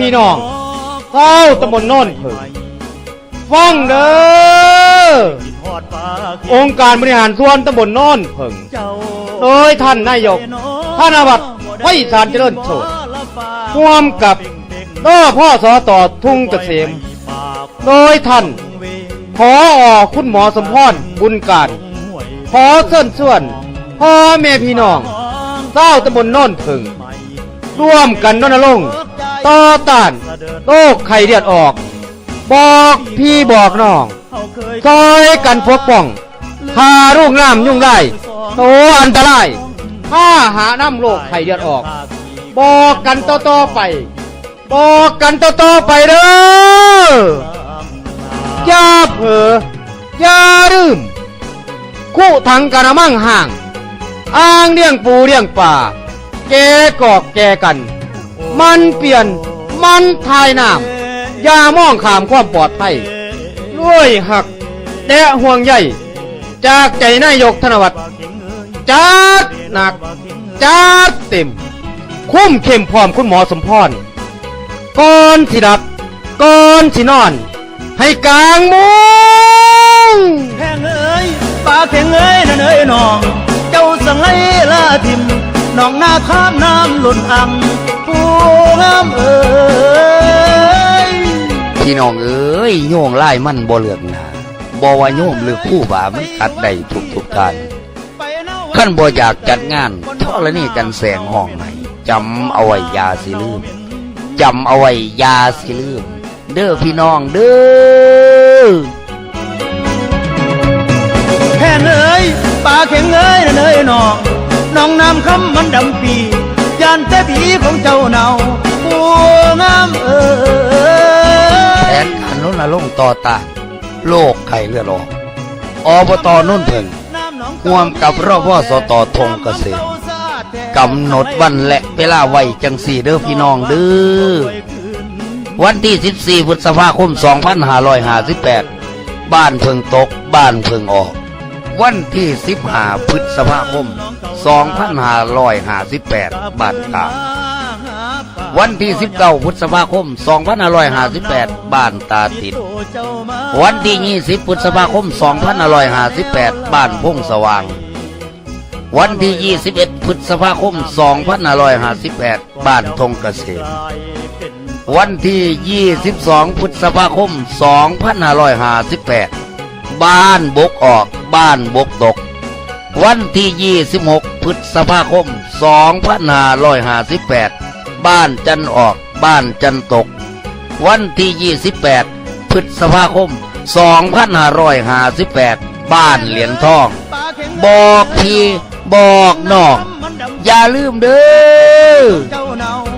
พี่น้องเจ้าตำบลโน่นเพิ่งฟังเด้อองค์การบริหารส่วนตำบลโน่นเพิ่งโดยท่านนายกท่านอาวัตไพศาลเจริญโชตร่วมกับต้อพ่อสอต่อทุ่งเกษม โดยท่านขออคุณหมอสมพรบุญการ ขอเชิญส่วนพ่อแม่พี่น้องเจ้าตำบลโน่นเพิ่งร่วมกันรณรงค์ ต่อต้านโรคไข้เลือดออก บอกพี่บอกน้องซอยกันปกป้องพาลูกน้ำยุ่งได้โตอันตรายถ้าหาน้ำโรคไข้เลือดออก บอกกันต่อๆไป บอกกันต่อๆไปเด้ออย่าเผลออย่าลืมคู่ถังกระมังห่าง อ้างเลี้ยงปูเลี้ยงป่า แกกอกแกกัน มันเปลี่ยน มันทายน้ำยามองขามความปลอดภัยด้วยหักและห่วงใยจากใจนายกธนวัฒน์จัดหนักจัดเต็ม คุ้มเข้มพร้อมคุณหมอสมพรก่อนสิดับก่อนสินอน ให้กลางมุงแข่งเอ้ยปลาแข่งเอ้ยนั่นเอ้ยน้อง เจ้าสังไห้ละทิม น้องหน้าข้ามน้ำหล่นอ่ำผู้งามเอ้ยพี่น้องเอ้ยโยงไล่มันบ่เลือกหนาบ่ว่าโยมหรือคู่บ่ามันกัดได้ทุกทุกๆการขั้นบ่อยากจัดงานทอละนี่กันแสงห้องไหนจำเอาไว้อยาสิลืมจำเอาไว้อยาสิลืม เด้อพี่น้องเด้อแข่งเอ้ยปลาแข่งเอ้ยนั่นเอ้ยน้อง น้องน้ำคำมันดำปียานแต่ผีของเจ้าเนาผู้งามเอ้ยแผนการรณรงต่อตาโรคไข้เลือดออกอบตนุ่นเพิ่งร่วมกับรพสตธงเกษตรกำหนดวันและเวลาไว้จังสี่เด้อพี่น้องเด้อวันที่ 14พฤษภาคม 2558 บ้านเพิงตก บ้านเพิงออก วันที่15พฤษภาคม2558บ้านกลางวันที่19พฤษภาคม2558บ้านตาติด วันที่20พฤษภาคม2558บ้านพงสว่าง วันที่21พฤษภาคม2558บ้านทงเกษตรวันที่ 22 พฤษภาคม 2558 บ้านบกออกบ้านบกตก วันที่ 26 พฤษภาคม 2558 บ้านจันออกบ้านจันตก วันที่ 28 พฤษภาคม 2558 บ้านเหรียญทอง บอกพี่บอกน้อง อย่าลืมเด้อ